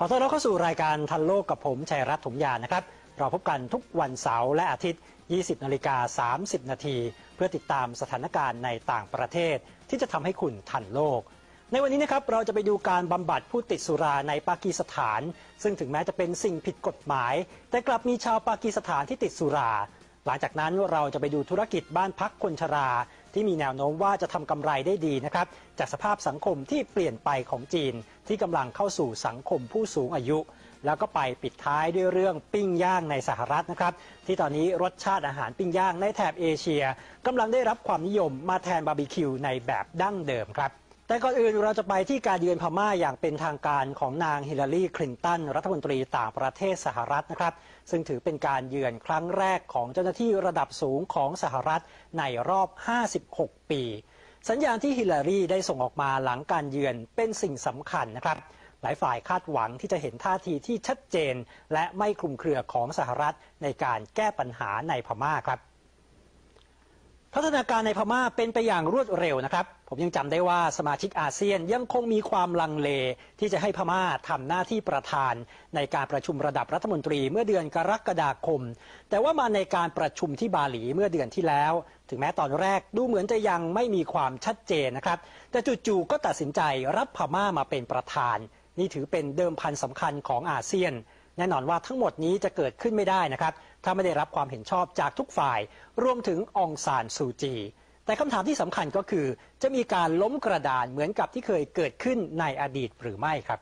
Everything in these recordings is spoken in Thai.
ขอต้อนรับเข้าสู่รายการทันโลกกับผมชัยรัตน์ถมยานะครับ เราพบกันทุกวันเสาร์และอาทิตย์ 20นาฬิกา30 นาที เพื่อติดตามสถานการณ์ในต่างประเทศที่จะทำให้คุณทันโลก ในวันนี้นะครับเราจะไปดูการบำบัดผู้ติดสุราในปากีสถาน ซึ่งถึงแม้จะเป็นสิ่งผิดกฎหมาย แต่กลับมีชาวปากีสถานที่ติดสุรา หลังจากนั้นเราจะไปดูธุรกิจบ้านพักคนชรา ที่มีแนวโน้มว่าจะทำกำไรได้ดีนะครับจากสภาพสังคมที่เปลี่ยนไปของจีน ที่กำลังเข้าสู่สังคมผู้สูงอายุ แล้วก็ไปปิดท้ายด้วยเรื่องปิ้งย่างในสหรัฐนะครับที่ตอนนี้รสชาติอาหารปิ้งย่างในแถบเอเชียกำลังได้รับความนิยมมาแทนบาร์บีคิวในแบบดั้งเดิมครับ แต่ก่อนอื่นเราจะไปที่การเยือนพม่าอย่างเป็นทางการของนางฮิลลารีคลินตันรัฐมนตรีต่างประเทศสหรัฐนะครับ ซึ่งถือเป็นการเยือนครั้งแรกของเจ้าหน้าที่ระดับสูงของสหรัฐในรอบ 56 ปี สัญญาณที่ฮิลลารีได้ส่งออกมาหลังการเยือนเป็นสิ่งสำคัญนะครับหลายฝ่ายคาดหวังที่จะเห็นท่าทีที่ชัดเจน และไม่คลุมเครือของสหรัฐในการแก้ปัญหาในพม่าครับ พัฒนาการในพม่าเป็นไปอย่างรวดเร็วนะครับ ผมยังจำได้ว่าสมาชิกอาเซียนยังคงมีความลังเล ที่จะให้พม่าทำหน้าที่ประธาน ในการประชุมระดับรัฐมนตรีเมื่อเดือนกรกฎาคม แต่ว่ามาในการประชุมที่บาหลีเมื่อเดือนที่แล้ว ถึงแม้ตอนแรกดูเหมือนจะยังไม่มีความชัดเจนนะครับ แต่จู่ๆก็ตัดสินใจรับพม่ามาเป็นประธาน นี่ถือเป็นเดิมพันสำคัญของอาเซียน แน่นอนว่าทั้งหมดนี้จะเกิดขึ้นไม่ได้นะครับ ถ้าไม่ได้รับความเห็นชอบจากทุกฝ่าย รวมถึงองซานซูจี แต่คำถามที่สำคัญก็คือ จะมีการล้มกระดานเหมือนกับที่เคยเกิดขึ้นในอดีตหรือไม่ครับ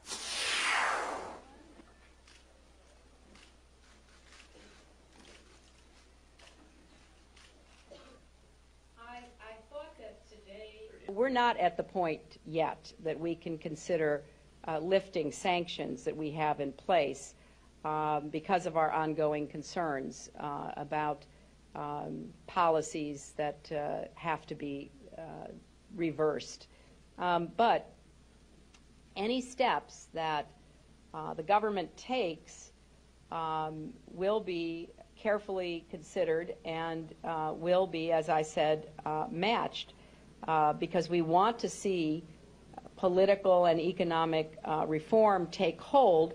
I, I thought that today. We're not at the point yet that we can consider uh, lifting sanctions that we have in place um, because of our ongoing concerns uh, about um, policies that uh, have to be uh, reversed. Um, but any steps that uh, the government takes um, will be carefully considered and uh, will be, as I said, uh, matched because we want to see political and economic reform take hold.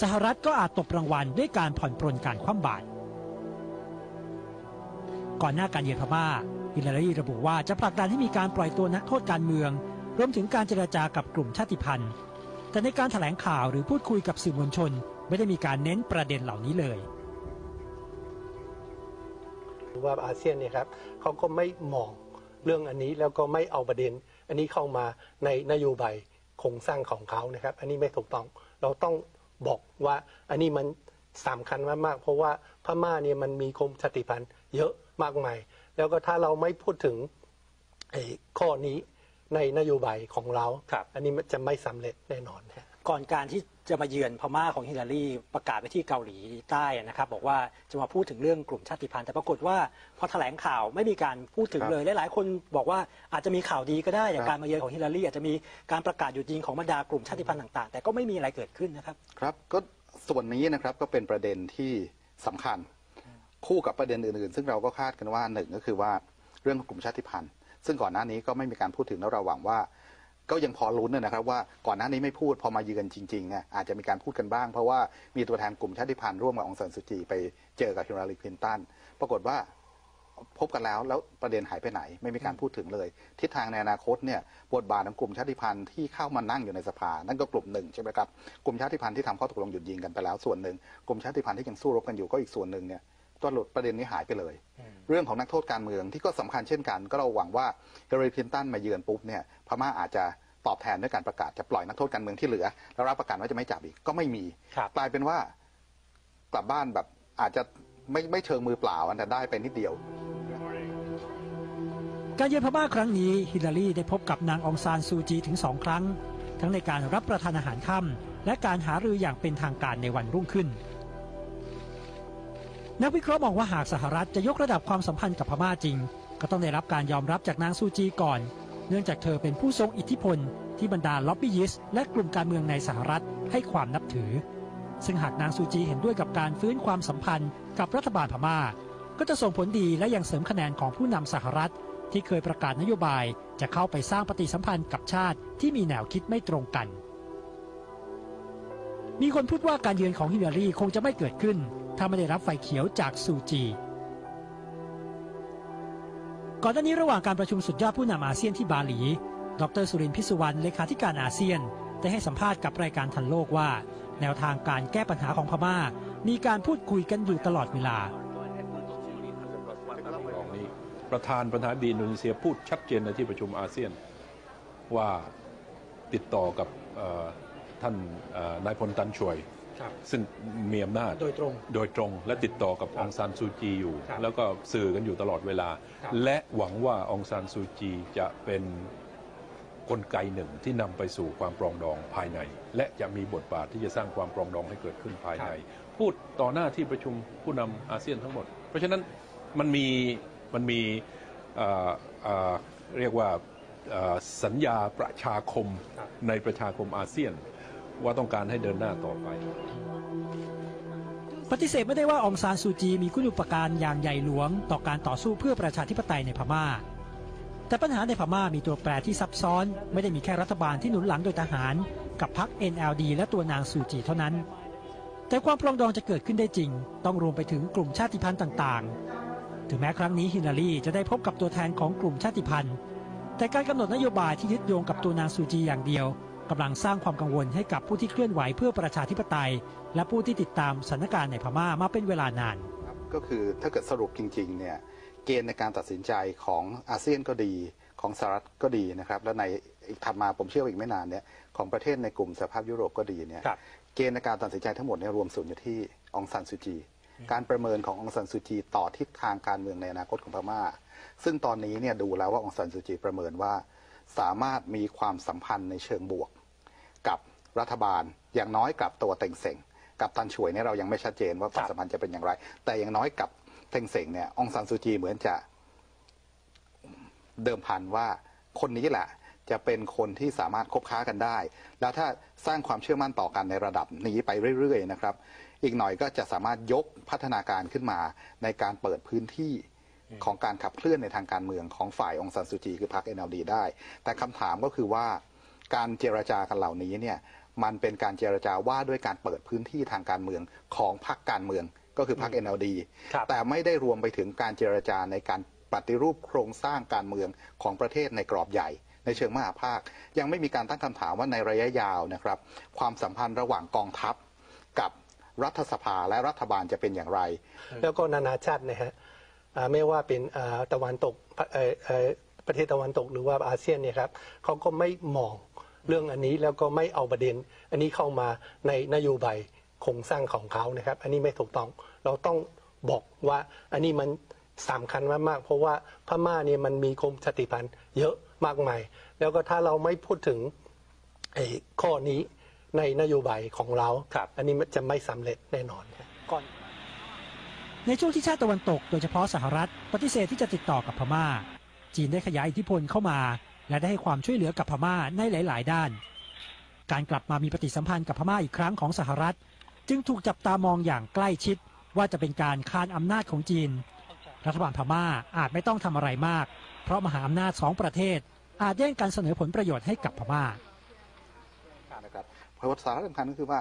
สหรัฐก็อาจตบรางวัลด้วยการผ่อนปรนการคว่ำบาตรก่อนหน้าการเยือนพม่าฮิลลารีระบุว่าจะผลักดันให้มีการปล่อยตัวนักโทษการเมือง รวมถึงการเจรจากับกลุ่มชาติพันธุ์ แต่ในการถแถลงข่าวหรือพูดคุยกับสื่อมวลชน ไม่ได้มีการเน้นประเด็นเหล่านี้เลยว่าอาเซียนเนี่ยครับเขาก็ไม่มองเรื่องอันนี้แล้วก็ไม่เอาประเด็น อันนี้เข้ามาในนโยบายโครงสร้างของเขานะครับ อันนี้ไม่ถูกต้องเราต้อง บอกว่า อันนี้มันสำคัญมากๆเพราะว่าพม่าเนี่ยมันมีกรมชาติพันธุ์เยอะมากมาย แล้วก็ถ้าเราไม่พูดถึงไอ้ข้อนี้ในนโยบายของเราครับอันนี้มันจะไม่สำเร็จแน่นอนฮะก่อนการที่ จะมาเยือนพม่าของฮิลลารีประกาศไปที่เกาหลีใต้นะครับบอกว่าจะมาพูดถึงเรื่องกลุ่มชาติพันธุ์แต่ปรากฏว่าพอแถลงข่าวไม่มีการพูดถึงครับเลยและหลายคนบอกว่าอาจจะมีข่าวดีก็ได้จากครับการมาเยือนของฮิลลารีอาจจะมีการประกาศหยุดยิงของบรรดากลุ่มชาติพันธุ์ต่างๆ แต่ก็ไม่มีอะไรเกิดขึ้นนะครับครับก็ส่วนนี้นะครับก็เป็นประเด็นที่สำคัญ คู่กับประเด็นอื่นๆ ซึ่งเราก็คาดกันว่าหนึ่งก็คือว่าเรื่องของกลุ่มชาติพันธุ์ ซึ่งก่อนหน้านี้ก็ไม่มีการพูดถึงแล้วเราหวังว่า ก็ยังพอลุ้นนะครับว่าก่อนหน้านี้ไม่พูดพอมาเยือนจริงๆเนี่ยอาจจะมีการพูดกันบ้าง เพราะว่ามีตัวแทนกลุ่มชาติพันธุ์ร่วมกับองซานสุจีไปเจอกับฮิลลารีคลินตันปรากฏว่าพบกันแล้วแล้วประเด็นหายไปไหนไม่มีการพูดถึงเลย ทิศทางในอนาคตเนี่ยบทบาทของกลุ่มชาติพันธุ์ที่เข้ามานั่งอยู่ในสภา นั่นก็กลุ่มหนึ่งใช่ไหมครับกลุ่มชาติพันธุ์ที่ทำข้อตกลงหยุดยิงกันไปแล้วส่วนหนึ่งกลุ่มชาติพันธุ์ที่ยังสู้รบกันอยู่ก็อีกส่วนหนึ่งเนี่ย ตัวหลุดประเด็นนี้หายไปเลย เรื่องของนักโทษการเมืองที่ก็สำคัญเช่นกัน ก็เราหวังว่าฮิลลารีคลินตันมาเยือนปุ๊บเนี่ยพม่าอาจจะตอบแทนด้วยการประกาศจะปล่อยนักโทษการเมืองที่เหลือ แล้วรับประกันว่าจะไม่จับอีกก็ไม่มี กลายเป็นว่ากลับบ้านแบบอาจจะไม่ไม่เชิงมือเปล่าอันแต่ได้ไปนิดเดียว การเยือนพม่าครั้งนี้ฮิลลารีได้พบกับนางองซานซูจีถึงสองครั้ง ทั้งในการรับประทานอาหารค่ำและการหารืออย่างเป็นทางการในวันรุ่งขึ้น นักวิเคราะห์มองว่าหากสหรัฐจะยกระดับความสัมพันธ์กับพม่าจริง ก็ต้องได้รับการยอมรับจากนางซูจีก่อน เนื่องจากเธอเป็นผู้ทรงอิทธิพล ที่บรรดาล็อบบี้ยิสต์และกลุ่มการเมืองในสหรัฐให้ความนับถือ ซึ่งหากนางซูจีเห็นด้วยกับการฟื้นความสัมพันธ์กับรัฐบาลพม่า ก็จะส่งผลดีและยังเสริมคะแนนของผู้นำสหรัฐ ที่เคยประกาศนโยบายจะเข้าไปสร้างปฏิสัมพันธ์กับชาติที่มีแนวคิดไม่ตรงกัน มีคนพูดว่าการเยือนของฮิลลารีคงจะไม่เกิดขึ้น ถ้าไม่ได้รับไฟเขียวจากซูจีก่อนหน้านี้ระหว่างการประชุมสุดยอดผู้นำอาเซียนที่บาหลี ดรสุรินทร์พิสุวรรณเลขาธิการอาเซียน ได้ให้สัมภาษณ์กับรายการทันโลกว่า แนวทางการแก้ปัญหาของพม่า มีการพูดคุยกันอยู่ตลอดเวลา ประธานประธานดีอินโดนีเซียพูดชัดเจนในที่ประชุมอาเซียน ว่าติดต่อกับท่านนายพลตันช่วย ซึ่งมีอำนาจโดยตรงโดยตรงและติดต่อกับองซานซูจีอยู่ ครับแล้วก็สื่อกันอยู่ตลอดเวลา ครับ และหวังว่าองซานซูจีจะเป็นกลไกหนึ่งที่นำไปสู่ความปรองดองภายใน และจะมีบทบาทที่จะสร้างความปรองดองให้เกิดขึ้นภายใน พูดต่อหน้าที่ประชุมผู้นำอาเซียนทั้งหมด เพราะฉะนั้นมันมีมันมีเอ่อเอ่อเรียกว่าเอ่อสัญญาประชาคมในประชาคมอาเซียน ว่าต้องการให้เดินหน้าต่อไป ปฏิเสธไม่ได้ว่าองซานซูจีมีคุณอุปการอย่างใหญ่หลวง ต่อการต่อสู้เพื่อประชาธิปไตยในพม่า แต่ปัญหาในพม่ามีตัวแปรที่ซับซ้อน ไม่ได้มีแค่รัฐบาลที่หนุนหลังโดยทหาร กับพรรค NLD และตัวนางซูจีเท่านั้น แต่ความปรองดองจะเกิดขึ้นได้จริง ต้องรวมไปถึงกลุ่มชาติพันธุ์ต่างๆ ถึงแม้ครั้งนี้ฮิลลารีจะได้พบกับตัวแทนของกลุ่มชาติพันธุ์แต่การกำหนดนโยบายที่ยึดโยงกับตัวนางซูจีอย่างเดียว กำลังสร้างความกังวลให้กับผู้ที่เคลื่อนไหวเพื่อประชาธิปไตย และผู้ที่ติดตามสถานการณ์ในพม่ามาเป็นเวลานานครับก็คือถ้าเกิดสรุปจริงๆเนี่ยเกณฑ์ในการตัดสินใจของอาเซียนก็ดีของสหรัฐก็ดีนะครับและในอีกถัดมาผมเชื่อว่าอีกไม่นานเนี่ยของประเทศในกลุ่มสหภาพยุโรปก็ดีเนี่ยครับเกณฑ์ในการตัดสินใจทั้งหมดเนี่ยรวมศูนย์อยู่ที่องซันซูจีการประเมินขององซันซูจีต่อทิศทางการเมืองในอนาคตของพม่า ซึ่งตอนนี้เนี่ยดูแล้วว่าองซันซูจีประเมินว่าสามารถมีความสัมพันธ์ในเชิงบวก กับรัฐบาล อย่างน้อยกับตัวเต็งเซ็งกับตันช่วยเนี่ยเรายังไม่ชัดเจนว่าความสัมพันธ์จะเป็นอย่างไร แต่อย่างน้อยกับเต็งเซ็งเนี่ยองซันซูจีเหมือนจะเดิมพันว่าคนนี้แหละจะเป็นคนที่สามารถคบค้ากันได้ แล้วถ้าสร้างความเชื่อมั่นต่อกันในระดับนี้ไปเรื่อยๆนะครับ อีกหน่อยก็จะสามารถยกพัฒนาการขึ้นมาในการเปิดพื้นที่ของการขับเคลื่อนในทางการเมืองของฝ่ายองซันซูจีคือพรรค NLD ได้ แต่คำถามก็คือว่า การเจรจากันเหล่านี้เนี่ยมันเป็นการเจรจาว่าด้วยการเปิดพื้นที่ทางการเมืองของพรรคการเมืองก็คือพรรค NLD ครับแต่ไม่ได้รวมไปถึงการเจรจาในการปฏิรูปโครงสร้างการเมืองของประเทศในกรอบใหญ่ ในเชิงมหาภาค ยังไม่มีการตั้งคำถามว่าในระยะยาวนะครับ ความสัมพันธ์ระหว่างกองทัพกับรัฐสภาและรัฐบาลจะเป็นอย่างไร แล้วก็นานาชาตินะฮะอ่าไม่ว่าเป็นอ่าตะวันตกเอ่อเอ่อประเทศตะวันตกหรือว่าอาเซียนเนี่ยครับเขาก็ไม่มอง เรื่องอันนี้แล้วก็ไม่เอาประเด็น อันนี้เข้ามาในนโยบายโครงสร้างของเขานะครับ อันนี้ไม่ถูกต้อง เราต้องบอกว่าอันนี้มันสำคัญมากๆเพราะว่าพม่าเนี่ยมันมีกรมชาติพันธุ์เยอะมากมาย แล้วก็ถ้าเราไม่พูดถึงไอ้ข้อนี้ในนโยบายของเราครับอันนี้มันจะไม่สำเร็จแน่นอนครับก่อนในช่วงที่ชาติตะวันตก โดยเฉพาะสหรัฐปฏิเสธที่จะติดต่อกับพม่า จีนได้ขยายอิทธิพลเข้ามา และได้ให้ความช่วยเหลือกับพม่าในหลาย ๆ ด้าน การกลับมามีปฏิสัมพันธ์กับพม่าอีกครั้งของสหรัฐ จึงถูกจับตามองอย่างใกล้ชิดว่าจะเป็นการคานอำนาจของจีน รัฐบาลพม่าอาจไม่ต้องทำอะไรมาก เพราะมหาอำนาจสองประเทศ อาจแย่งกันเสนอผลประโยชน์ให้กับพม่านะครับเพราะว่าสาระสำคัญก็คือว่า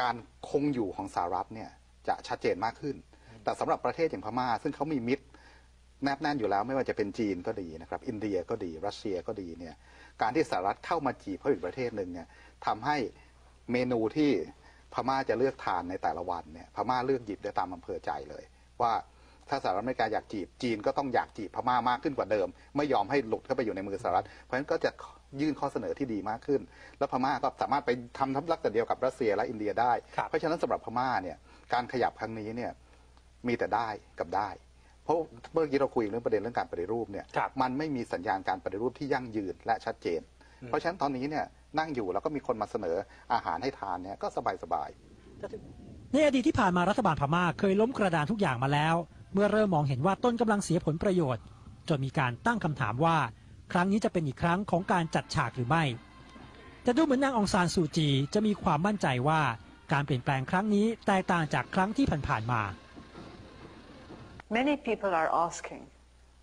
การคงอยู่ของสหรัฐเนี่ยจะชัดเจนมากขึ้น แต่สำหรับประเทศอย่างพม่า ซึ่งเขามีมิตร แนบแน่นอยู่แล้วไม่ว่าจะเป็นจีนก็ดีนะครับ อินเดียก็ดีรัสเซียก็ดีเนี่ยการที่สหรัฐเข้ามาจีบเขาอีกประเทศหนึ่งเนี่ยทำให้เมนูที่พม่าจะเลือกทานในแต่ละวันเนี่ยพม่าเลือกหยิบได้ตามอำเภอใจเลย ว่าถ้าสหรัฐอเมริกาอยากจีบจีนก็ต้องอยากจีบพม่ามากขึ้นกว่าเดิม ไม่ยอมให้หลุดเข้าไปอยู่ในมือสหรัฐเพราะฉะนั้นก็จะยื่นข้อเสนอที่ดีมากขึ้น แล้วพม่าก็สามารถไปทำทับลักษณะเดียวกับรัสเซียและอินเดียได้ เพราะฉะนั้นสำหรับพม่าเนี่ยการขยับครั้งนี้เนี่ยมีแต่ได้กับได้ ราะเมื่อกี้เราคุยเรื่องประเด็นเรื่องการปฏิรูปเนี่ยครับมันไม่มีสัญญาณการปฏิรูปที่ยั่งยืนและชัดเจน เพราะฉะนั้นตอนนี้เนี่ยนั่งอยู่แล้วก็มีคนมาเสนออาหารให้ทานเนี่ยก็สบายๆในอดีตที่ผ่านมารัฐบาลพม่าเคยล้มกระดานทุกอย่างมาแล้ว เมื่อเริ่มมองเห็นว่าต้นกำลังเสียผลประโยชน์ จนมีการตั้งคำถามว่า ครั้งนี้จะเป็นอีกครั้งของการจัดฉากหรือไม่ แต่ดูเหมือนนางองซานซูจีจะมีความมั่นใจว่าการเปลี่ยนแปลงครั้งนี้แตกต่างจากครั้งที่ผ่านๆมา Many people are asking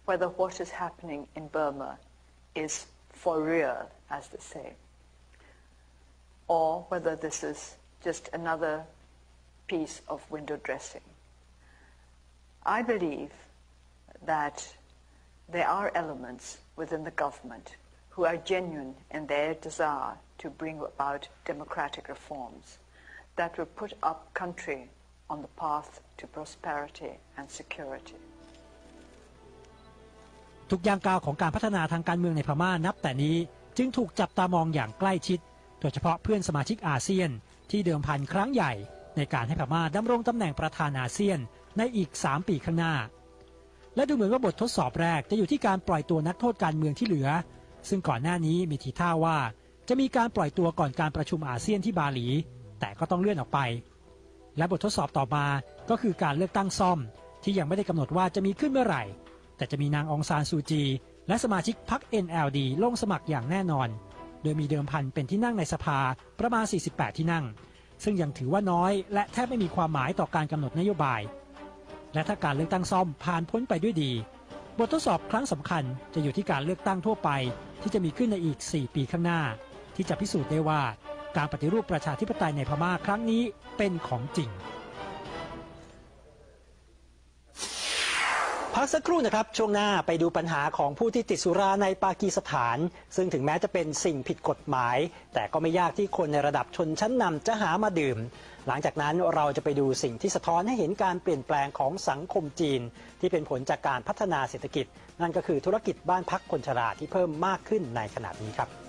whether what is happening in Burma is for real, as they say, or whether this is just another piece of window dressing. I believe that there are elements within the government who are genuine in their desire to bring about democratic reforms that will put up country on the path to prosperity and security. ทุกย่างก้าวของการพัฒนาทางการเมืองในพม่านับแต่นี้จึงถูกจับตามองอย่างใกล้ชิด โดยเฉพาะเพื่อนสมาชิกอาเซียน ที่เดิมพันครั้งใหญ่ ในการให้พม่าดำรงตำแหน่งประธานอาเซียนในอีก 3 ปีข้างหน้า และดูเหมือนว่าบททดสอบแรกจะอยู่ที่การปล่อยตัวนักโทษการเมืองที่เหลือ ซึ่งก่อนหน้านี้มีทีท่าว่า จะมีการปล่อยตัวก่อนการประชุมอาเซียนที่บาหลี แต่ก็ต้องเลื่อนออกไป และบททดสอบต่อมาก็คือการเลือกตั้งซ่อม ที่ยังไม่ได้กำหนดว่าจะมีขึ้นเมื่อไหร่ แต่จะมีนางองซานซูจี และสมาชิกพรรค NLD ลงสมัครอย่างแน่นอน โดยมีเดิมพันเป็นที่นั่งในสภาประมาณ 48 ที่นั่ง ซึ่งยังถือว่าน้อย และแทบไม่มีความหมายต่อการกำหนดนโยบาย และถ้าการเลือกตั้งซ่อมผ่านพ้นไปด้วยดี บททดสอบครั้งสำคัญจะอยู่ที่การเลือกตั้งทั่วไป ที่จะมีขึ้นในอีก 4 ปีข้างหน้า ที่จะพิสูจน์ได้ว่า การปฏิรูปประชาธิปไตยในพม่าครั้งนี้เป็นของจริง พักสักครู่นะครับ ช่วงหน้าไปดูปัญหาของผู้ที่ติดสุราในปากีสถาน ซึ่งถึงแม้จะเป็นสิ่งผิดกฎหมาย แต่ก็ไม่ยากที่คนในระดับชนชั้นนำจะหามาดื่ม หลังจากนั้นเราจะไปดูสิ่งที่สะท้อนให้เห็นการเปลี่ยนแปลงของสังคมจีน ที่เป็นผลจากการพัฒนาเศรษฐกิจ นั่นก็คือธุรกิจบ้านพักคนชราที่เพิ่มมากขึ้นในขณะนี้ครับ